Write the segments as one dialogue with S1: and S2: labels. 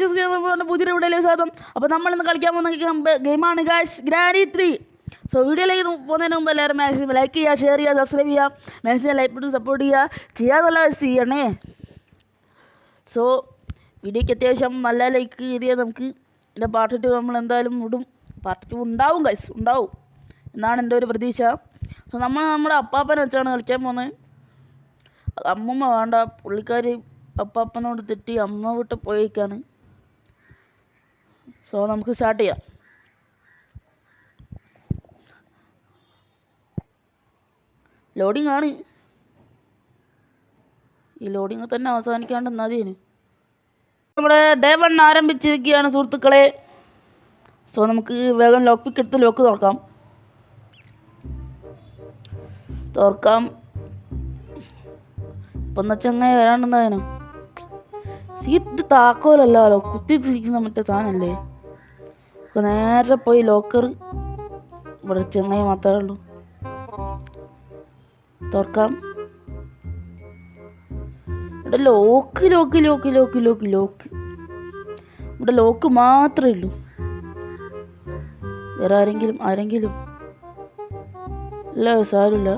S1: Guys game game പുതിയൊരു വീഡിയോയിലേക്ക് സ്വാഗതം. അപ്പോൾ നമ്മൾ ഇന്ന് കളിക്കാൻ പോകുന്ന ഗെയിമാണ് ഗാഷ് ഗ്രാനി ത്രീ സോ വീഡിയോയിലേക്ക് പോകുന്നതിന് മുമ്പ് എല്ലാവരും മാക്സിമം ലൈക്ക് ചെയ്യുക ഷെയർ ചെയ്യുക സബ്സ്ക്രൈബ് ചെയ്യുക മാക്സിമം ലൈക്ക് ഇട്ട് സപ്പോർട്ട് ചെയ്യുക ചെയ്യാന്നുള്ള ചെയ്യണേ സോ വീഡിയോയ്ക്ക് അത്യാവശ്യം നല്ല ലൈക്ക് കയറിയാൽ നമുക്ക് എന്റെ പാർട്ട് ടു നമ്മൾ എന്തായാലും ഇടും. പാർട്ട് ടു ഉണ്ടാവും ഗൈസ് ഉണ്ടാവും. എന്നാണ് എന്റെ ഒരു പ്രതീക്ഷ. സോ നമ്മൾ നമ്മുടെ അപ്പാപ്പനെ വെച്ചാണ് കളിക്കാൻ പോകുന്നത്. അമ്മമ്മ വേണ്ട പുള്ളിക്കാർ അപ്പാപ്പനോട് തെറ്റി അമ്മ വിട്ട് പോയേക്കാണ്. സോ നമുക്ക് സ്റ്റാർട്ട് ചെയ്യാം. ലോഡിങ് ആണ്. ഈ ലോഡിങ് തന്നെ അവസാനിക്കാണ്ട് മതിയേന് നമ്മുടെ ഡേ വൺ ആരംഭിച്ചിരിക്കുകയാണ് സുഹൃത്തുക്കളെ. സോ നമുക്ക് വേഗം ലോക്ക് പിക്ക് എടുത്ത് ലോക്ക് തുറക്കാം. തുറക്കാം. ഇപ്പം ചങ്ങായി വരാണ്ടെന്നായനോ സീറ്റ് താക്കോലല്ലോ കുത്തി തിരിക്കുന്ന മറ്റേ സാധനല്ലേ? അപ്പൊ നേരെ പോയി ലോക്കർ ഇവിടെ ചെങ്ങായി മാത്രമേ ഉള്ളൂ. തുറക്കാം. ഇവിടെ lock lock lock lock lock lock ഇവിടെ ലോക്ക് മാത്രമേ ഉള്ളൂ. വേറെ ആരെങ്കിലും ആരെങ്കിലും? ഇല്ല സാരമില്ല.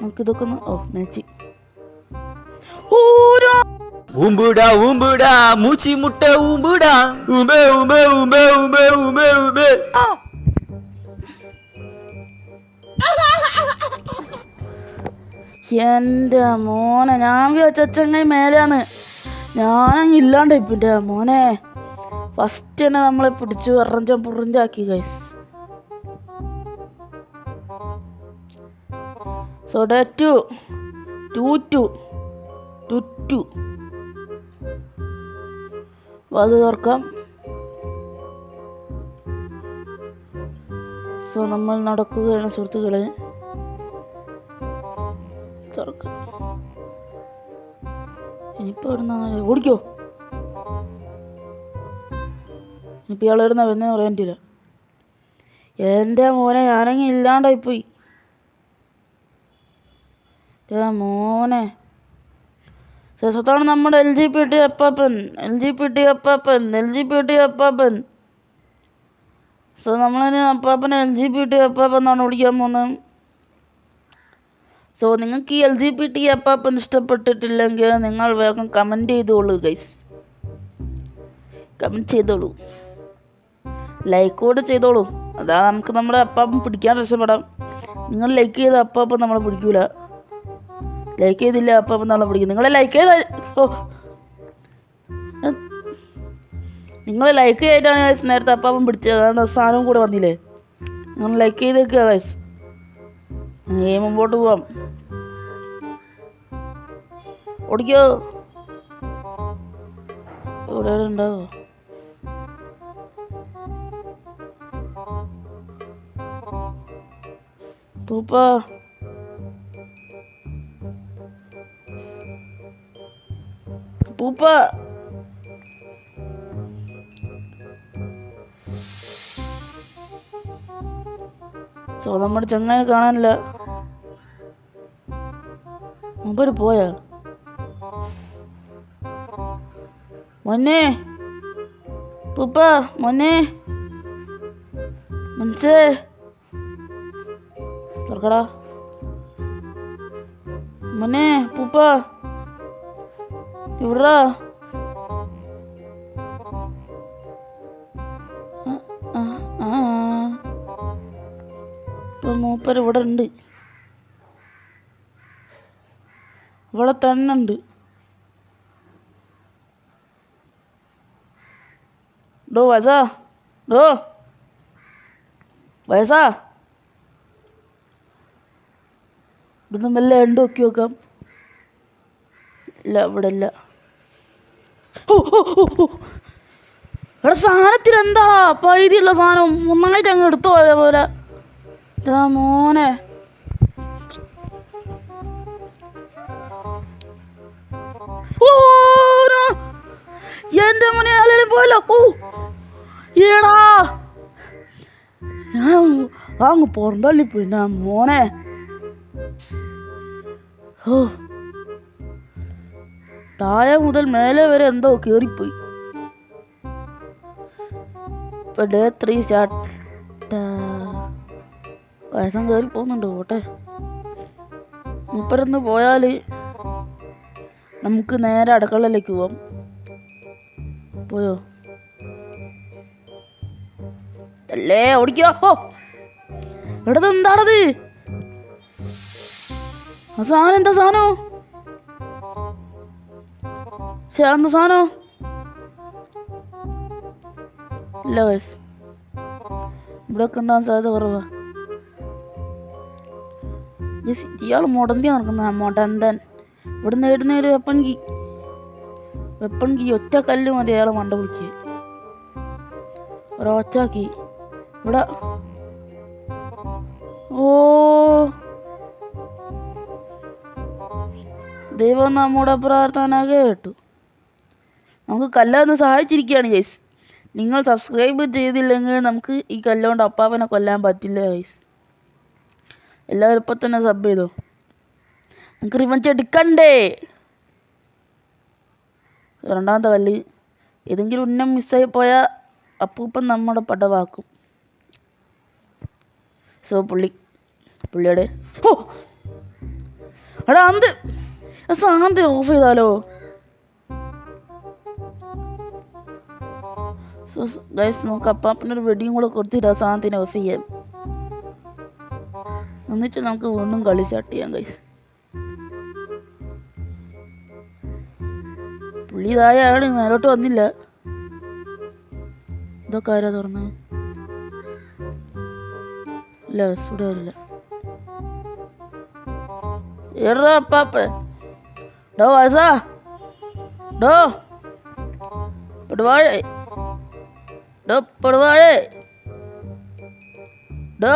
S1: നമുക്കിതൊക്കെ ഒന്ന് ഓ മേച്ചി ഓരോ
S2: ഉമ്പുടാ മൂച്ചി മുട്ട ഉമ്പുടാ. ഉമേ ഉമേ ഉമേ ഉമേ ഉമേ ഉമേ
S1: എന്റെ മോനെ ഞാൻ വിചാരിച്ചങ്ങ മേലെയാണ്. ഞാൻ ഇല്ലാണ്ട് ഇപ്പിന്റെ മോനെ. ഫസ്റ്റ് തന്നെ നമ്മളെ പിടിച്ചു എറഞ്ചം പുറഞ്ചാക്കി guys so day two two two two അത് തുറക്കാം. സോ നമ്മൾ നടക്കുകയാണ് സുഹൃത്തുക്കളെ. തുറക്കാം. ഓടിക്കോ. ഇനിയിപ്പോൾ ഇയാൾ എവിടുന്ന വന്നേ പറയാൻ പറ്റില്ല എന്റെ മോനെ ഞാനെങ്കിൽ ഇല്ലാണ്ടായിപ്പോയി. മോനെ. ശേഷത്താണ് നമ്മുടെ എൽ ജി പി ടി അപ്പാപ്പൻ എൽ ജി പി ടി അപ്പാപ്പൻ എൽ ജി പി ടി അപ്പാപ്പൻ. സോ നമ്മളിനി അപ്പാപ്പനെ എൽ ജി പി ടി അപ്പാപ്പൻ എന്നാണ് വിളിക്കാൻ പോകുന്നത് സോ നിങ്ങൾക്ക് ഈ എൽ ജി പി ടി അപ്പാപ്പൻ ഇഷ്ടപ്പെട്ടിട്ടില്ലെങ്കിൽ നിങ്ങൾ വേഗം കമന്റ് ചെയ്തോളൂ ഗൈസ് കമന്റ് ചെയ്തോളൂ. ലൈക്ക് കൂടെ ചെയ്തോളൂ. അതാ നമുക്ക് നമ്മുടെ അപ്പാപ്പൻ പിടിക്കാൻ രക്ഷപ്പെടാം. നിങ്ങൾ ലൈക്ക് ചെയ്ത അപ്പാപ്പൻ നമ്മളെ പിടിക്കൂല. ലൈക്ക് ചെയ്തില്ല അപ്പം നമ്മളെ പിടിക്കും നിങ്ങളെ ലൈക്ക് ചെയ്ത ഓ. നിങ്ങൾ ലൈക്ക് ചെയ്തിട്ടാണ് വയസ്സ് നേരത്തെ അപ്പം പിടിച്ചത്. അതാണ് സാധനം കൂടെ വന്നില്ലേ? നിങ്ങൾ ലൈക്ക് ചെയ്തേക്കുക വയസ്സ് ഏ മുമ്പോട്ട് പോവാം. ഓടിക്കോ. ഇവിടെ ഉണ്ടാവോ? പൂപ്പ സോ നമ്മുടെ ചങ്ങാനെ കാണാനില്ല. മൂപ്പര് പോയാ? മൊന്നെ പൂപ്പ മൊന്നെ മനസ്സേ തുറക്കടാ. മൊന്നെ പൂപ്പ ഇവിടാ. ഇപ്പൊ ഇവിടെ ഉണ്ട്. ഇവിടെ തന്നെ ഉണ്ട്. ഡോ വയസാ ഡോ. വയസാ ഇവിടുന്ന് മെല്ലെ ഉണ്ട് നോക്കി നോക്കാം. ഇല്ല ഇവിടെ ഇല്ല. ഓ ഓ ഓ ഇവിടെ സാധനത്തിൽ എന്താ പൈതിയുള്ള സാധനം. ഒന്നായിട്ട് അങ്ങ് എടുത്തു പോയ പോലെ. മോനെ. എന്റെ മോനെ ആലും പോയല്ലോ? ഓ. ഏടാ ഞാൻ അങ്ങ് പുറന്തള്ളി പോയി മോനെ. ഓ. താഴെ മുതൽ മേലെ വരെ എന്തോ കയറിപ്പോയി ഇപ്പൊ ഡേ ത്രീ സ്റ്റാർട്ട്. വയസ്സം കയറി പോകുന്നുണ്ട് പോട്ടെ. മുപ്പരൊന്ന് പോയാൽ നമുക്ക് നേരെ അടുക്കളയിലേക്ക് പോവാം. പോയോ? അല്ലേ ഓടിക്കോ. ഓ. എന്താണത്? സാധനം എന്താ സാധനം? എന്താ സാധനം? ഇല്ല വയസ്സ് ഇവിടെ ഒക്കെ ഉണ്ടാകാൻ സാധ്യത കുറവാ. ഇയാൾ മുടന്തി നടക്കുന്ന മുടന്തൻ ഇവിടെ നേടുന്ന ഒരു വെപ്പൺ കീ വെപ്പൺ കീ ഒറ്റ കല്ല് മതി അയാൾ മണ്ട പിടിക്കുക ഒരൊറ്റാക്കി ഇവിടെ. ഓ. ദൈവം നമ്മുടെ പ്രാർത്ഥന കേട്ടു. നമുക്ക് കല്ലാന്ന് സഹായിച്ചിരിക്കുകയാണ് ഗൈസ് നിങ്ങൾ സബ്സ്ക്രൈബ് ചെയ്തില്ലെങ്കിൽ നമുക്ക് ഈ കല്ലുകൊണ്ട് അപ്പാപ്പനെ കൊല്ലാൻ പറ്റില്ല ഗൈസ് എല്ലാവരും ഇപ്പം തന്നെ സബ് ചെയ്തോ? നമുക്ക് റിവഞ്ച് എടുക്കണ്ടേ? രണ്ടാമത്തെ കല്ല്. ഏതെങ്കിലും ഉന്നം മിസ്സായി പോയാൽ അപ്പൂപ്പൻ നമ്മുടെ പടവാക്കും. സോ പുള്ളി പുള്ളിയുടെ ഓ എടാ അന്ത്! സാന്ത് ഓഫ് ചെയ്താലോ? സോ ഗൈസ് നമുക്ക് അപ്പാപ്പനൊരു വെടിയും കൂടെ കൊടുത്തിട്ട് അവസാനത്തിന് ഓഫ് ചെയ്യാം. എന്നിട്ട് നമുക്ക് വീണ്ടും കളി സ്റ്റാർട്ട് ചെയ്യാം ഗൈസ് പുള്ളി ആൾ മേലോട്ട് വന്നില്ല. ഇതൊക്കെ ആരാ തുറന്ന്? ഇല്ല ഇവിടെ വരില്ല. എറാ അപ്പാപ്പ ഡോ വയസ്സാ? ഡോ. പെടുവാഴേ ഡോ പൊടുവാഴേ ഡോ.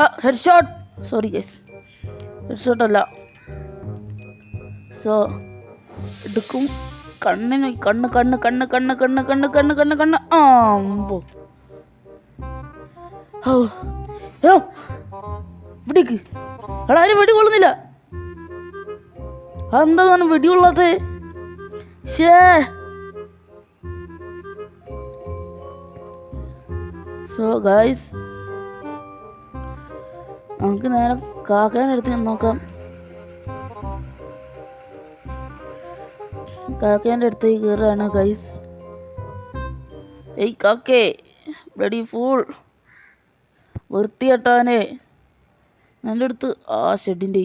S1: ആ head shot sorry guys head shot അല്ല. സോ എടുക്കും. കണ്ണിന് കണ്ണ് കണ്ണ് കണ്ണ് കണ്ണ് കണ്ണ് കണ്ണ് കണ്ണ് കണ്ണ് കണ്ണ്. ആമ്പോ ഇവിടേക്ക്. എടാ ആരും വെടി കൊള്ളുന്നില്ല. അതെന്താണ് വെടി കൊള്ളാത്തേ? ഷേ സോ ഗായ്സ് നമുക്ക് നേരെ കാക്കേനെ അടുത്ത് നോക്കാം. കാക്കേന്റെ അടുത്തേക്ക് കയറാണ് ഗൈസ് ഏയ് കാക്കേ ബ്ലഡി ഫൂൾ വൃത്തികെട്ടാനെ എന്റെ അടുത്ത് ആ ഷെഡിന്റെ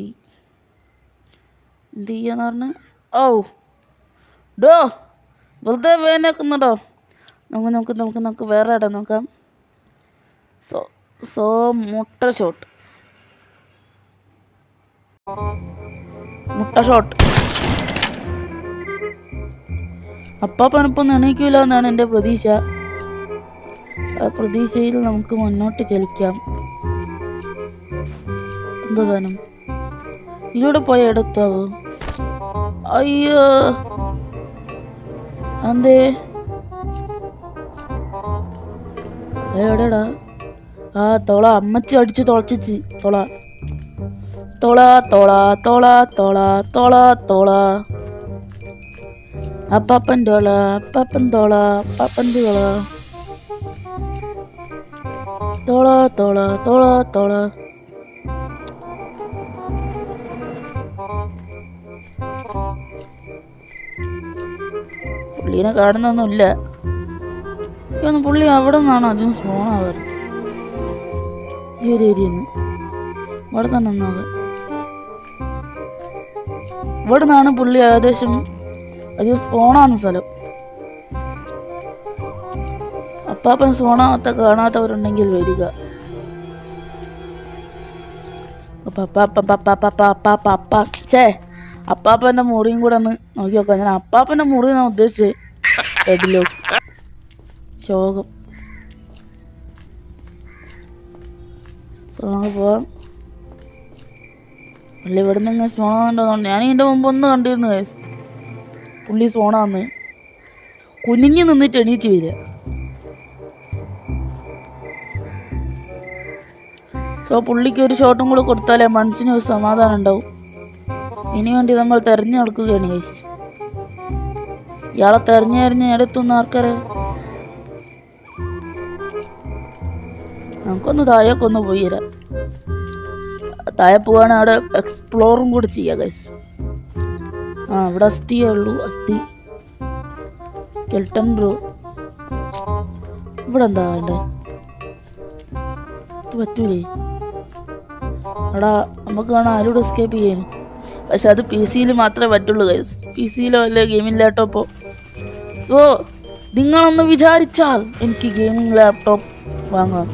S1: എന്ത് ചെയ്യാന്ന് പറഞ്ഞ? ഓ ഡോ വെറുതെ വേനക്കുന്നുണ്ടോ നമുക്ക് നമുക്ക് നമുക്ക് നമുക്ക് വേറെ ഇടം നോക്കാം. സോ സോ മുട്ട ഷോട്ട് മുട്ട ഷോട്ട് അപ്പാപ്പനപ്പം എണീക്കില്ല എന്നാണ് എന്റെ പ്രതീക്ഷ. ആ പ്രതീക്ഷയിൽ നമുക്ക് മുന്നോട്ട് ചലിക്കാം. എന്തോ സാധനം? ഇതിലൂടെ പോയ എടുത്താവോ? അയ്യോ. എന്തേ എവിടെടാ? ആ തോള. അമ്മച്ചി അടിച്ച് തുളച്ചിച്ച്. തൊള. തൊള തൊള തൊള തൊള തൊള തൊള. അപ്പാപ്പൻ തോള അപ്പാപ്പൻ തോള അപ്പാപ്പൻ തോള. തോള തോള തോള തോള. പുള്ളീനെ കാണുന്നൊന്നുമില്ല. പുള്ളി അവിടെ നിന്നാണ്? അതിന് സ്പോൺ ആവാറ്. ഈ ഒരു ഏരിയ ഇവിടെ തന്നെ നിന്നാവാം ഇവിടെ നിന്നാണ് പുള്ളി ഏകദേശം അധികം സ്പോണാണ് സ്ഥലം. അപ്പാപ്പൻ സ്പോണാകാത്ത കാണാത്തവരുണ്ടെങ്കിൽ വരിക. ഛേ അപ്പാപ്പന്റെ മുറിയും കൂടെ ഒന്ന് നോക്കി നോക്കാം ഞാൻ അപ്പാപ്പന്റെ മുറി ഞാൻ ഉദ്ദേശിച്ചത് എഡിലോ ശോകം. നമുക്ക് പോവാം. പുള്ളി ഇവിടെ നിന്ന് ഇങ്ങനെ ഞാൻ ഇതിന്റെ മുമ്പ് ഒന്ന് കണ്ടിരുന്നു guys. പുള്ളി സ്പോണാന്ന് കുനിഞ്ഞ് നിന്നിട്ട് എണീറ്റ് വരിക. സോ പുള്ളിക്ക് ഒരു ഷോട്ടും കൂടെ കൊടുത്താലേ മനസ്സിന് ഒരു സമാധാനം ഉണ്ടാവും. ഇനി വേണ്ടി നമ്മൾ തെരഞ്ഞെടുക്കുകയാണ് guys. ഇയാളെ തെരഞ്ഞെറിഞ്ഞ് തെരഞ്ഞ് എടുത്തുന്ന ആർക്കറിയാം. നമുക്കൊന്ന് താഴേക്കൊന്ന് പോയി തരാം താഴെ പോവാണ് അവിടെ എക്സ്പ്ലോറും കൂടി ചെയ്യാം ഗൈസ് ആ ഇവിടെ അസ്ഥിയേ ഉള്ളൂ അസ്ഥി. സ്കെൽട്ടൺ ബ്രോ ഇവിടെ എന്താ വേണ്ടേ? പറ്റൂലേ? എടാ നമുക്ക് വേണം ആരോട് എസ്കേപ്പ് ചെയ്യാനും പക്ഷെ അത് പി സിയിൽ മാത്രമേ പറ്റുള്ളൂ ഗൈസ് പി സിയിലോ അല്ലേ ഗെയിമിംഗ് ലാപ്ടോപ്പോ സോ നിങ്ങളൊന്ന് വിചാരിച്ചാൽ എനിക്ക് ഗെയിമിംഗ് ലാപ്ടോപ്പ് വാങ്ങാം.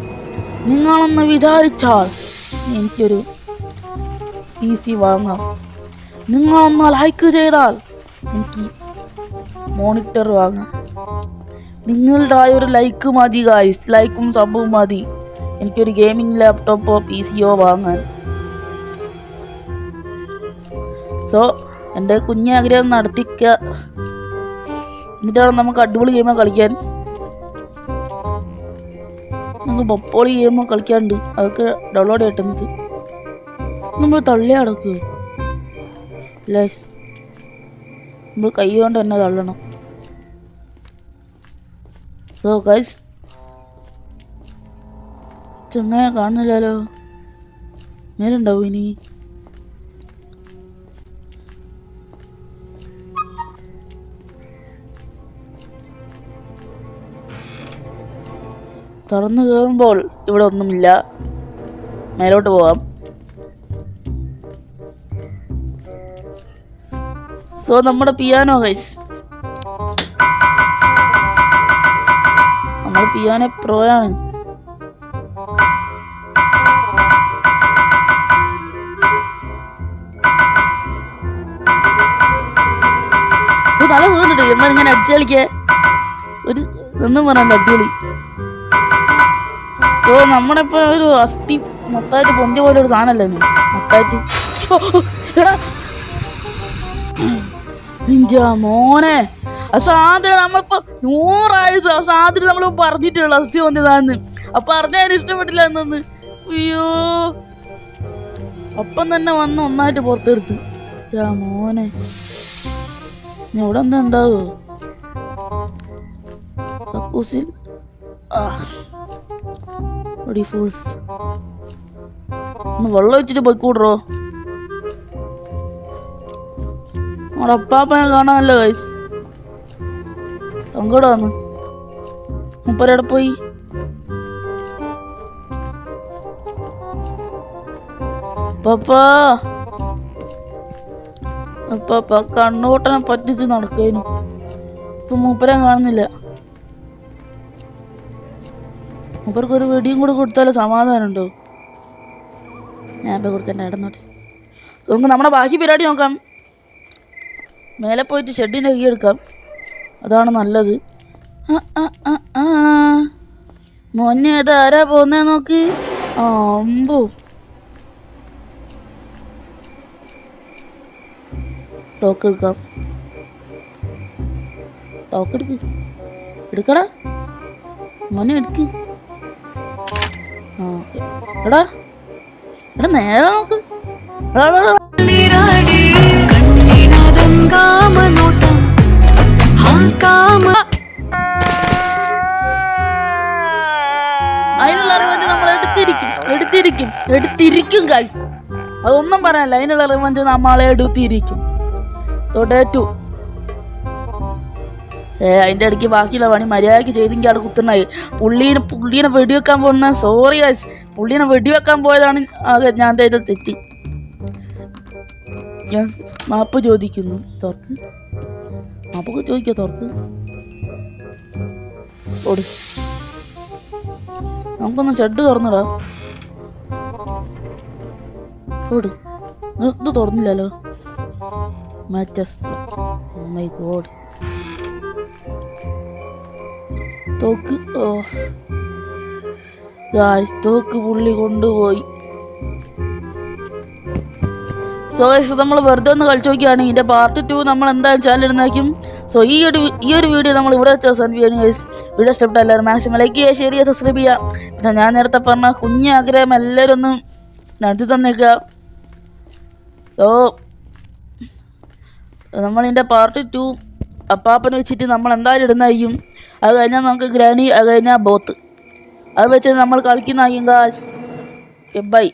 S1: നിങ്ങളൊന്ന് വിചാരിച്ചാൽ എനിക്കൊരു പി സി വാങ്ങാം. നിങ്ങളൊന്ന് ലൈക്ക് ചെയ്താൽ എനിക്ക് മോണിറ്റർ വാങ്ങാം. നിങ്ങളുടെ ആ ഒരു ലൈക്ക് മതി ഗായ്സ് ലൈക്കും സബും മതി. എനിക്കൊരു ഗെയിമിംഗ് ലാപ്ടോപ്പോ പി സിയോ വാങ്ങാൻ. സോ എന്റെ കുഞ്ഞാഗ്രഹം നടത്തിക്ക. എന്നിട്ടാണ് നമുക്ക് അടിപൊളി ഗെയിമാണ് കളിക്കാൻ നമുക്ക് പപ്പോളി ഗെയിമോ കളിക്കാണ്ട് അതൊക്കെ ഡൗൺലോഡ് ചെയ്യട്ടെ നമ്മൾ തള്ളി അടക്കുക അല്ലേ നമ്മൾ കൈ കൊണ്ട് തന്നെ തള്ളണം. സോ ഗൈസ് ചങ്ങനെ കാണുന്നില്ലല്ലോ. നേരുണ്ടാവും ഇനി? തുറന്നു കയറുമ്പോൾ ഇവിടെ ഒന്നുമില്ല. മേലോട്ട് പോവാം. സോ നമ്മുടെ പിയാനോ ഗൈസ് നമ്മൾ പിയാനോ പ്രോയാണ് തല വീണിട്ട് എന്നാൽ ഇങ്ങനെ അടിച്ചു കളിക്കേ? ഒരു ഒന്നും പറയാൻ അടിപൊളി സോ നമ്മളിപ്പോ ഒരു അസ്ഥി മൊത്തമായിട്ട് പൊന്തി പോലെ ഒരു സാധനല്ലേ? മൊത്തമായിട്ട് ഓ, ഓ. മോനെ. സാധനം നമ്മളിപ്പോ നൂറായി സ- സാധനം നമ്മൾ പറഞ്ഞിട്ടുള്ള അസ്ഥി പൊന്തിയതാന്ന് അപ്പൊ അറിഞ്ഞാൽ ഇഷ്ടപ്പെട്ടില്ല എന്നൊന്ന്. അയ്യോ. ഒപ്പം തന്നെ വന്ന് ഒന്നായിട്ട് പുറത്തെടുത്ത്. മോനെ. ഇവിടെ എന്താ ഉണ്ടാവോ കക്കൂസിൽ. ആ. Bloody fools. ഒന്ന് വെള്ളം വെച്ചിട്ട് പോയിക്കൂടറോ? നമ്മുടെ അപ്പാപ്പനെ കാണാമല്ലോ ഗൈസ് സങ്കടമാന്ന് മുപ്പരവിടെ പോയി? പപ്പാ അപ്പാപ്പ കണ്ണുപൊട്ടനെ പറ്റിച്ച് നടക്കേനു ഇപ്പൊ മൂപ്പരെ കാണുന്നില്ല. മൂപ്പർക്ക് ഒരു വെടിയും കൂടെ കൊടുത്താലേ സമാധാനം ഉണ്ടോ ഞാൻ ഇപ്പം കൊടുക്കണ്ട ഇടന്നോട്ടെ നമുക്ക് നമ്മുടെ ബാക്കി പരിപാടി നോക്കാം. മേലെ പോയിട്ട് ഷെഡിന്റെ കീ എടുക്കാം. അതാണ് നല്ലത്. മോനെ അത് ആരാ പോന്നേ നോക്ക്? അമ്പോ. തോക്കെടുക്കാം തോക്കെടുക്ക് എടുക്കടാ. മോനെ എടുക്ക്. ഓക്കെ എടാ എടാ നേരെ നോക്ക്. അതിനുള്ള റിവഞ്ച് നമ്മൾ എടുത്തിരിക്കും എടുത്തിരിക്കും എടുത്തിരിക്കും ഗൈസ് അതൊന്നും പറയാനില്ല. അതിനുള്ള റിവഞ്ച് നമ്മളെ എടുത്തിരിക്കും. തുടറ്റു അതിന്റെ ഇടയ്ക്ക് ബാക്കിയുള്ള പണി മര്യാദയ്ക്ക് ചെയ്തെങ്കിൽ അവിടെ കുത്തുന്നായി പുള്ളീനെ പുള്ളീനെ വെടിവെക്കാൻ പോകുന്ന സോറി ഗൈസ് പുള്ളീനെ വെടിവെക്കാൻ പോയതാണ് ആകെ ഞാൻ ചെയ്ത തെറ്റി. ഞാൻ മാപ്പ് ചോദിക്കുന്നു. തുറക്ക്. മാപ്പൊക്കെ ചോദിക്കുക തുറക്ക്. ഓടി. നമുക്കൊന്ന് ഷെഡ് തുറന്നിടാം. ഓടി. ഇത് തുറന്നില്ലല്ലോ. മാറ്റസ് മൈ ഗോഡ് തോക്ക്. ഓ. തോക്ക് പുള്ളി കൊണ്ടുപോയി. സോ ഗൈസ് നമ്മൾ വെറുതെ ഒന്ന് കളിച്ചു നോക്കിയാണ് ഇതിന്റെ പാർട്ട് ടു നമ്മൾ എന്തായാലും ചാനൽ ഇടുന്നതായിരിക്കും സോ ഈ ഒരു ഈ ഒരു വീഡിയോ നമ്മൾ ഇവിടെ വെച്ച് അവസാനം ചെയ്യണം ഗൈസ് വീഡിയോ ഇഷ്ടപ്പെട്ട എല്ലാവരും മാക്സിമം ലൈക്ക് ചെയ്യുക ഷെയർ ചെയ്യുക സബ്സ്ക്രൈബ് ചെയ്യുക. പിന്നെ ഞാൻ നേരത്തെ പറഞ്ഞ കുഞ്ഞ് ആഗ്രഹം എല്ലാവരും ഒന്ന് നടത്തി തന്നേക്കുക. സോ നമ്മളിതിന്റെ പാർട്ട് ടു അപ്പാപ്പനെ വെച്ചിട്ട് നമ്മൾ എന്തായാലും ഇടുന്നതായിരിക്കും. അത് കഴിഞ്ഞാൽ നമുക്ക് ഗ്രാനി അത് കഴിഞ്ഞാൽ ബോത്ത്. അത് വെച്ച് നമ്മൾ കളിക്കുന്ന അയ്യങ്കാസ് ബൈ